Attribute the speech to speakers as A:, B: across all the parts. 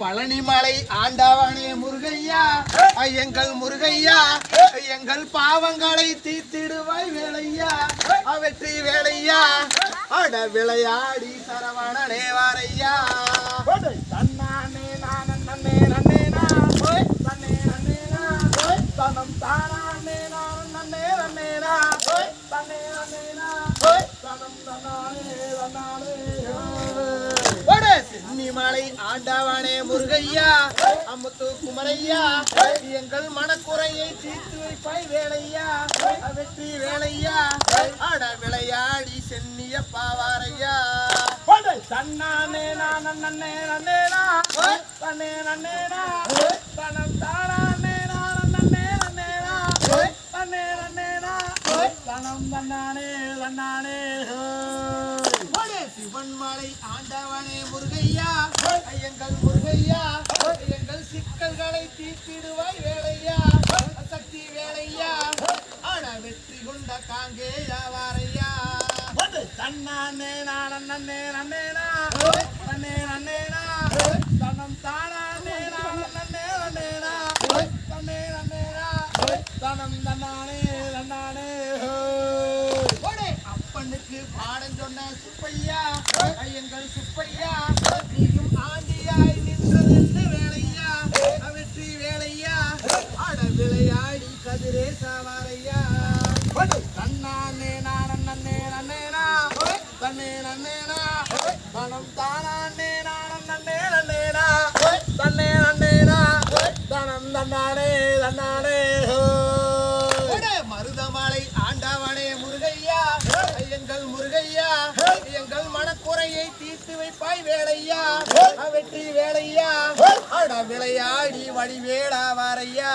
A: பழனிமலை ஆண்டவனே முருகையா எங்கள் முருகையா எங்கள் பாவங்களை தீர்த்திடுவாய் வேலையா வெற்றி வேலையா அட விளையாடி சரவணனே வாரையா.
B: தன்னானே நானே நன்னே நன்னே நா. போய். தன்னே நன்னே நா. ஓய் தனம் தானானே நான் நன்னே நன்னே நா. ஓய் தன்னே நன்னே நா. ஓய் தனம் தன்னானே தன்னானே
A: சென்னிமலை ஆண்டாவானே முருகையா அமுத்து குமரையா எங்கள் மனக்குறையை தீர்த்து வைப்பாய் வேலையா வெற்றி வேலையா அட விளையாடி சென்னிய பாவாரையா.
B: தன்னானே நான் நன்னே நன்னேனா தன்னே நன்னேனா தனம் தானானே நான் நன்னே நன்னேனா தன்னே நன்னேனா தனம் தன்னானே தன்னானே
A: சிவன் மலை ஆண்டவனே முருகையா எங்கள் முருகையா எங்கள் சிக்கல்களை தீர்த்திடுவாய் வேலையா சக்தி வேலையா ஆனா வெற்றி கொண்ட காங்கே
B: யாவாரையா தன்னானே நானே நன்னே நன்னே நா நன்னே தனம் தானானே நானே நன்னே நன்னே தன்னே அண்ணேனா தனம் தன்னானே தன்னானே
A: ஒடே அப்பனுக்கு பாடம் சொன்ன சுப்பையா எங்கள் சுப்பையா நீயும் ஆண்டியாய் நின்றது வேலையா? வெற்றி வேலையா? அட விளையாடி கதிரே சாவாரையா?
B: வந்து தன்னானே நானே நன்னே நன்னே தன்னே நன்னேனா மனம் தனம் தானானே நானே நன்னே நன்னே தன்னே நன்னேனா தனம் தன்னானே தன்னானே
A: ஹோ மருதமலை ஆண்டவனே முருகையா எங்கள் முருகையா எங்கள் மனக்குறையை தீர்த்து வைப்பாய் வேலையா வெற்றி வேலையா? அட விளையாடி வடிவேடா வாரையா?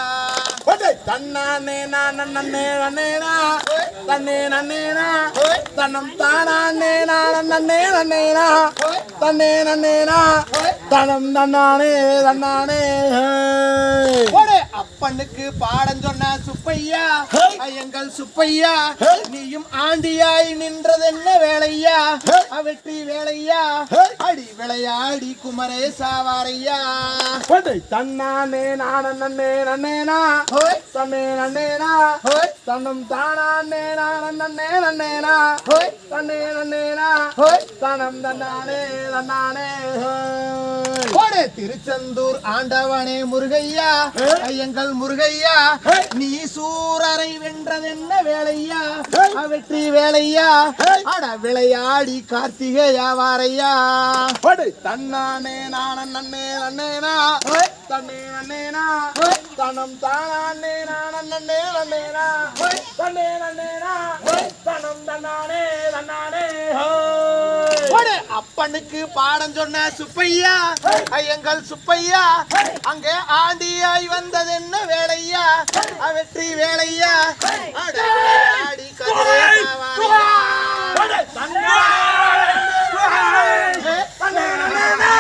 B: தன்னானே நானே நன்னே நன்னே நா தன்னே நன்னே நா? தனம் தானானே நானே நன்னே நன்னே நா தன்னே நன்னே நா? தனம் தன்னானே தன்னானே
A: அப்பனுக்கு பாடம் சொன்ன சுப்பையா எங்கள் சுப்பையா நீயும் ஆண்டியாய் நின்றதென்ன வேலையா? வெற்றி வேலையா? அடி விளையாடி குமரேசா வாரையா
B: தன்னானே நானே நன்னே நன்னே நா தன்னே நன்னே நா. தன்னம் தானானே நானே நன்னே நன்னே நா தன்னே நன்னே நா. தனம் தன்னானே தன்னானே.
A: திருச்செந்தூர் ஆண்டவனே முருகையா எங்கள் முருகையா நீ சூரரை வென்றதென்ன வேலையா வெற்றி வேலையா அட விளையாடி கார்த்திகையா வாரையா
B: தன்னானே நானே நன்னே நன்னேனா தன்னே நன்னேனா தனம் தானானே நானே நன்னே நன்னேனா தன்னே நன்னேனா தனம் தன்னானே தன்னானே
A: ஒடே அப்பனுக்கு பாடம் சொன்ன சுப்பையா எங்கள் சுப்பையா அங்கே ஆண்டியாய் வந்ததென்ன வேலையா? வெற்றி வேலை அட விளையாடி கதிரேசா வாரையா
B: படு தன்னானே தன்னே நன்னேனா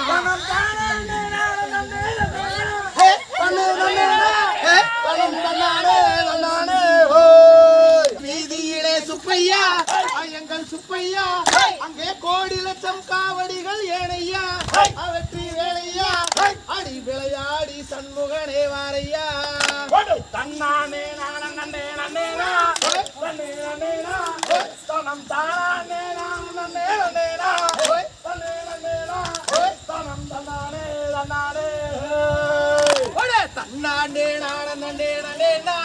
B: தனம் தானானே நானே நன்னே நன்னேனா
A: தனம் தன்னானே தன்னானே ஹோய். வீதியிலே சுப்பையா எங்கள் சுப்பையா அங்கே கோடி லட்சம் காவடிகள் ஏனையா வெற்றி வேலையா? அடி விளையாடி சண்முகனே வாரையா?
B: தன்னானே நானே நன்னே நன்னேனா தன்னே நன்னேனா தனம் தானானே நானே நன்னே நன்னேனா தன்னே நன்னேனா தனம் தன்னானே தன்னானே
A: தன்னாண்டே நானே நண்டே நண்டேனா